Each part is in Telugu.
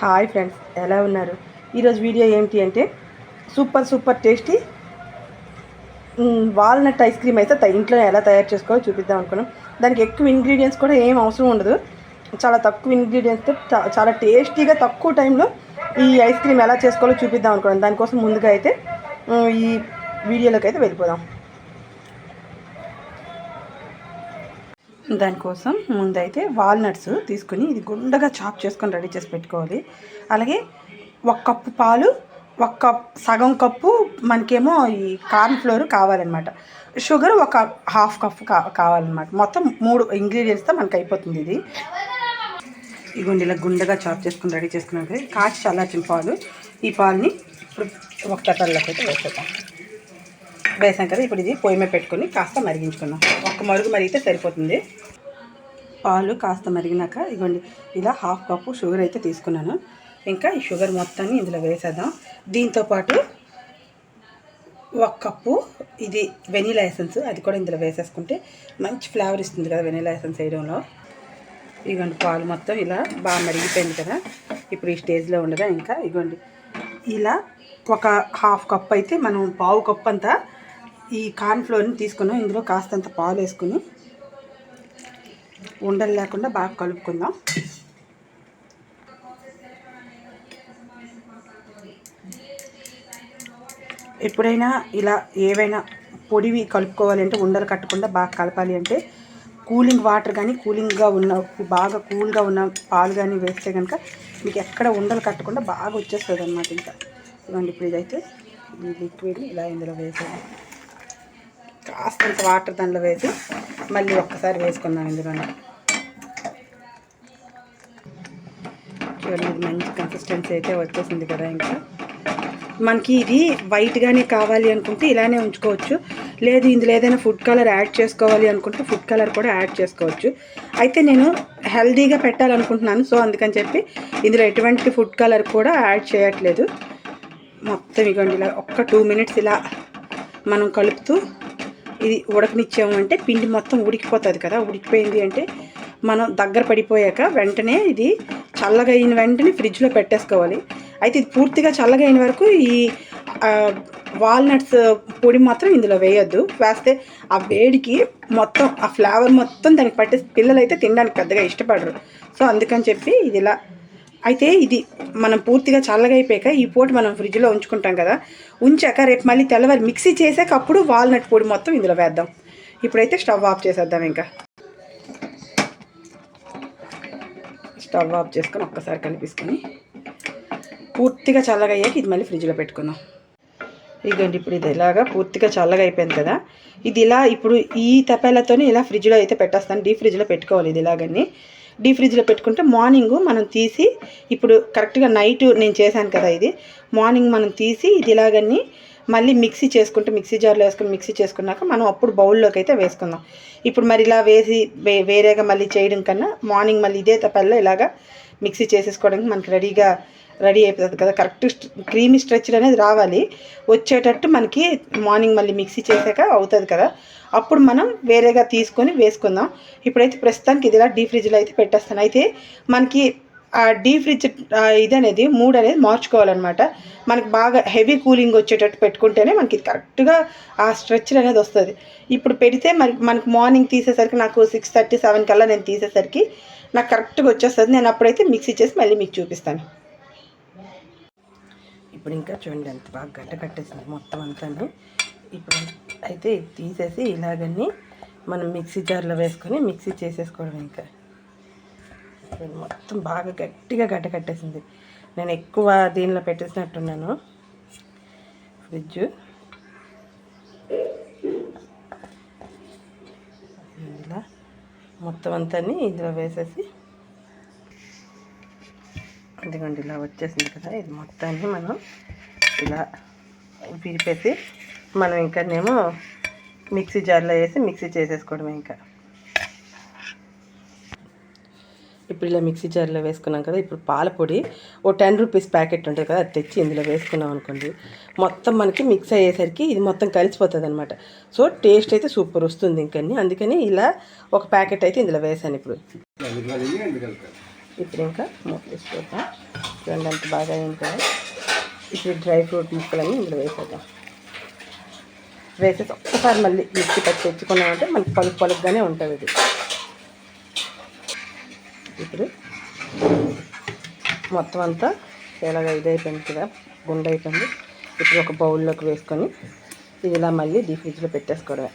హాయ్ ఫ్రెండ్స్ ఎలా ఉన్నారు? ఈరోజు వీడియో ఏంటి అంటే super super tasty walnut ice cream అయితే త- ఇంట్లో ఎలా తయారు చేసుకోవాలో చూపిద్దాం అనుకున్నాం. దానికి ఎక్కువ ఇంగ్రీడియంట్స్ కూడా ఏం అవసరం ఉండదు. చాలా తక్కువ ఇంగ్రీడియంట్స్తో చాలా టేస్టీగా తక్కువ టైంలో ఈ ఐస్ క్రీమ్ ఎలా చేసుకోవాలో చూపిద్దాం అనుకున్నాం. దానికోసం ముందుగా అయితే ఈ వీడియోలోకి అయితే వెళ్ళిపోదాం. దానికోసం ముందైతే వాల్నట్స్ తీసుకుని ఇది గుండగా చాప్ చేసుకొని రెడీ చేసి పెట్టుకోవాలి. అలాగే ఒక కప్పు పాలు ఒక కప్ సగం కప్పు మనకేమో ఈ కార్న్ ఫ్లోర్ కావాలన్నమాట. షుగర్ ఒక హాఫ్ కప్ కా కావాలన్నమాట. మొత్తం మూడు ఇంగ్రీడియంట్స్తో మనకి అయిపోతుంది ఇది. ఇగోండి ఇలా గుండగా చాప్ చేసుకుని రెడీ చేసుకున్నాక కాచి చల్లార్చిన పాలు. ఈ పాలని ఇప్పుడు ఒక తట్టల్లోకి అయితే వేసేద్దాం. వేసాం కదా ఇప్పుడు ఇది పొయ్యి మీద పెట్టుకొని కాస్త మరిగించుకున్నాం ఒక్క మరుగు మరిగితే సరిపోతుంది. పాలు కాస్త మరిగినాక ఇగోండి ఇలా హాఫ్ కప్పు షుగర్ అయితే తీసుకున్నాను. ఇంకా ఈ షుగర్ మొత్తాన్ని ఇందులో వేసేద్దాం. దీంతోపాటు ఒక కప్పు ఇది వెనీలా ఎసెన్స్ అది కూడా ఇందులో వేసేసుకుంటే మంచి ఫ్లేవర్ ఇస్తుంది కదా వెనీలా ఎసెన్స్ వేయడంలో. ఇగోండి పాలు మొత్తం ఇలా బాగా మరిగిపోయింది కదా ఇప్పుడు ఈ స్టేజ్లో ఉండగా ఇంకా ఇగోండి ఇలా ఒక హాఫ్ కప్ అయితే మనం పావు కప్ అంతా ఈ కార్న్ ఫ్లోర్ని తీసుకున్నాం ఇందులో కాస్తంత పాలు వేసుకుని ఉండలు లేకుండా బాగా కలుపుకుందాం. ఎప్పుడైనా ఇలా ఏవైనా పొడివి కలుపుకోవాలంటే ఉండలు కట్టకుండా బాగా కలపాలి అంటే కూలింగ్ వాటర్ కానీ కూలింగ్గా ఉన్న బాగా కూల్గా ఉన్న పాలు కానీ వేస్తే కనుక మీకు ఎక్కడ ఉండలు కట్టకుండా బాగా వచ్చేస్తుంది అనమాట ఇంకా. ఇవ్వండి ఇప్పుడు ఇదైతే ఈ లిక్విడ్ ఇలా ఇందులో వేసేది కొంచెం వాటర్ దానిలో వేసి మళ్ళీ ఒక్కసారి వేసుకుందాం ఇందులో చూడండి ఇది మంచి కన్సిస్టెన్సీ అయితే వచ్చేసింది కదా ఇంకా. మనకి ఇది వైట్గానే కావాలి అనుకుంటే ఇలానే ఉంచుకోవచ్చు. లేదు ఇందులో ఏదైనా ఫుడ్ కలర్ యాడ్ చేసుకోవాలి అనుకుంటే ఫుడ్ కలర్ కూడా యాడ్ చేసుకోవచ్చు. అయితే నేను హెల్దీగా పెట్టాలనుకుంటున్నాను సో అందుకని చెప్పి ఇందులో ఎటువంటి ఫుడ్ కలర్ కూడా యాడ్ చేయట్లేదు. మొత్తం ఇగోండి ఇలా ఒక్క టూ మినిట్స్ ఇలా మనం కలుపుతూ ఇది ఉడకనిచ్చాము అంటే పిండి మొత్తం ఉడికిపోతుంది కదా ఉడికిపోయింది అంటే మనం దగ్గర పడిపోయాక వెంటనే ఇది చల్లగా అయిన వెంటనే ఫ్రిడ్జ్లో పెట్టేసుకోవాలి. అయితే ఇది పూర్తిగా చల్లగా అయిన వరకు ఈ వాల్నట్స్ పొడి మాత్రం ఇందులో వేయొద్దు. వేస్తే ఆ వేడికి మొత్తం ఆ ఫ్లేవర్ మొత్తం దానికి పట్టే పిల్లలు అయితే తినడానికి పెద్దగా ఇష్టపడరు. సో అందుకని చెప్పి ఇది ఇలా అయితే ఇది మనం పూర్తిగా చల్లగా అయిపోయాక ఈ పూట మనం ఫ్రిడ్జ్లో ఉంచుకుంటాం కదా ఉంచాక రేపు మళ్ళీ తెల్లవారి మిక్సీ చేసాక అప్పుడు వాల్నట్ పొడి మొత్తం ఇందులో వేద్దాం. ఇప్పుడైతే స్టవ్ ఆఫ్ చేసేద్దాం ఇంకా. స్టవ్ ఆఫ్ చేసుకొని ఒక్కసారి కనిపిస్తుంది పూర్తిగా చల్లగయ్యాక ఇది మళ్ళీ ఫ్రిడ్జ్లో పెట్టుకుందాం. ఇదిగోండి ఇప్పుడు ఇది ఇలాగా పూర్తిగా చల్లగా అయిపోయింది కదా ఇది ఇలా ఇప్పుడు ఈ తపేలతోనే ఇలా ఫ్రిడ్జ్లో అయితే పెట్టేస్తాను డీ ఫ్రిడ్జ్లో పెట్టుకోవాలి ఇది ఇలాగని. డీ ఫ్రిడ్జ్లో పెట్టుకుంటే మార్నింగ్ మనం తీసి ఇప్పుడు కరెక్ట్గా నైట్ నేను చేశాను కదా ఇది మార్నింగ్ మనం తీసి ఇది ఇలాగన్నీ మళ్ళీ మిక్సీ చేసుకుంటే మిక్సీ జార్లో వేసుకుని మిక్సీ చేసుకున్నాక మనం అప్పుడు బౌల్లోకి అయితే వేసుకుందాం. ఇప్పుడు మరి ఇలా వేసి వే వేరేగా మళ్ళీ చేయడం కన్నా మార్నింగ్ మళ్ళీ ఇదే తప్పల్లో ఇలాగా మిక్సీ చేసేసుకోవడానికి మనకి రెడీగా రెడీ అయిపోతుంది కదా. కరెక్ట్ క్రీమీ స్ట్రెచ్ అనేది రావాలి. వచ్చేటట్టు మనకి మార్నింగ్ మళ్ళీ మిక్సీ చేసాక అవుతుంది కదా. అప్పుడు మనం వేరేగా తీసుకొని వేసుకుందాం. ఇప్పుడైతే ప్రస్తుతానికి ఇది ఇలా డీ ఫ్రిడ్జ్లో అయితే పెట్టేస్తాను. అయితే మనకి ఆ డీ ఫ్రిడ్జ్ ఇది అనేది మూడ్ అనేది మార్చుకోవాలన్నమాట. మనకి బాగా హెవీ కూలింగ్ వచ్చేటట్టు పెట్టుకుంటేనే మనకి కరెక్ట్గా ఆ స్ట్రెచర్ అనేది వస్తుంది. ఇప్పుడు పెడితే మరి మనకి మార్నింగ్ తీసేసరికి నాకు సిక్స్ థర్టీ సెవెన్ కల్లా నేను తీసేసరికి నాకు కరెక్ట్గా వచ్చేస్తుంది. నేను అప్పుడైతే మిక్సీ చేసి మళ్ళీ మీకు చూపిస్తాను. ఇప్పుడు ఇంకా చూడండి ఎంత బాగా గడ్డ కట్టేసింది. మొత్తం అంతా ఇప్పుడు అయితే తీసేసి ఇలాగని మనం మిక్సీ జార్లో వేసుకొని మిక్సీ చేసేసుకోవడం ఇంకా. మొత్తం బాగా గట్టిగా గడ్డ కట్టేసింది. నేను ఎక్కువ దీనిలో పెట్టేసినట్టున్నాను. ఫ్రిడ్జ్. ఇలా మొత్తం అంతా ఇందులో వేసేసి ఇదిగోండి ఇలా వచ్చేసింది కదా. ఇది మొత్తాన్ని మనం ఇలా విరిపేసి మనం ఇంకానేమో మిక్సీ జార్లో వేసి మిక్సీ చేసేసుకోవడం ఇంకా. ఇప్పుడు ఇలా మిక్సీ జార్లో వేసుకున్నాం కదా ఇప్పుడు పాలపొడి ఓ టెన్ రూపీస్ ప్యాకెట్ ఉంటుంది కదా అది తెచ్చి ఇందులో వేసుకున్నాం అనుకోండి. మొత్తం మనకి మిక్స్ అయ్యేసరికి ఇది మొత్తం కలిసిపోతుంది అనమాట సో టేస్ట్ అయితే సూపర్ వస్తుంది ఇంకని అందుకని ఇలా ఒక ప్యాకెట్ అయితే ఇందులో వేసాను ఇప్పుడు. ఇప్పుడు ఇంకా మూత తీసి అంత బాగా అయింది కదా. ఇప్పుడు డ్రై ఫ్రూట్ ముక్కలన్నీ ఇందులో వేసేద్దాం. వేసేసి ఒక్కసారి మళ్ళీ మిక్సీ పట్టి తెచ్చుకున్నామంటే మనకి పలుకు పలుకుగానే ఉంటుంది ఇది. ఇప్పుడు మొత్తం అంతా ఇలాగ ఇదైపోయింది కదా గుండె అయిపోయింది ఇప్పుడు ఒక బౌల్లోకి వేసుకొని ఇది ఇలా మళ్ళీ డీ ఫ్రిడ్జ్లో పెట్టేసుకోవడమే.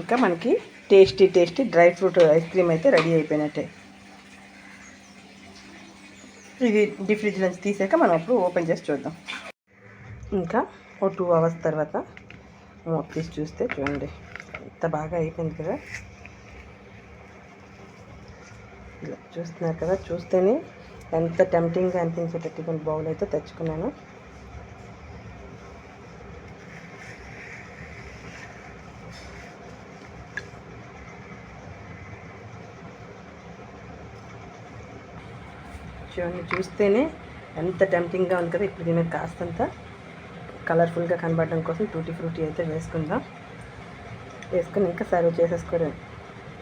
ఇంకా మనకి tasty tasty dry fruit ice cream అయితే రెడీ అయిపోయినట్టే. ఇది డీ ఫ్రిడ్జ్ నుంచి తీసాక మనం అప్పుడు ఓపెన్ చేసి చూద్దాం. ఇంకా ఓ టూ అవర్స్ తర్వాత మూత తీసి చూస్తే చూడండి ఎంత బాగా అయిపోయింది కదా. ఇలా చూస్తున్నారు కదా చూస్తేనే ఎంత టెంప్టింగ్గా అనిపించేటట్టు బౌల్ అయితే తెచ్చుకున్నాను. చూడండి చూస్తేనే ఎంత టెంప్టింగ్గా ఉంది కదా ఇప్పుడు దీని మీద కాస్తంత. కలర్ఫుల్గా కనబడడం కోసం టూటీ ఫ్రూటీ అయితే వేసుకుందాం. వేసుకుని ఇంకా సర్వ్ చేసేసుకోవడం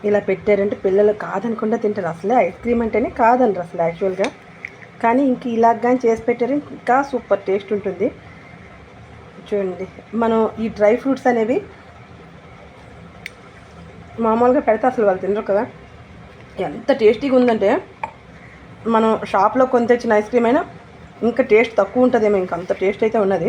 ఇలా పెట్టారంటే పిల్లలు కాదనకుండా తింటారు. అసలే ఐస్ క్రీమ్ అంటేనే కాదనరు అసలు యాక్చువల్గా. కానీ ఇంక ఇలా కానీ చేసి పెట్టారు. ఇంకా సూపర్ టేస్ట్ ఉంటుంది. చూడండి. మనం ఈ డ్రై ఫ్రూట్స్ అనేవి మామూలుగా పెడితే అసలు వాళ్ళు తినరు కదా. ఎంత టేస్టీగా ఉందంటే మనం షాప్లో కొని తెచ్చిన ఐస్ క్రీమ్ అయినా ఇంకా టేస్ట్ తక్కువ ఉంటుందేమో. ఇంకా అంత టేస్ట్ అయితే ఉన్నది.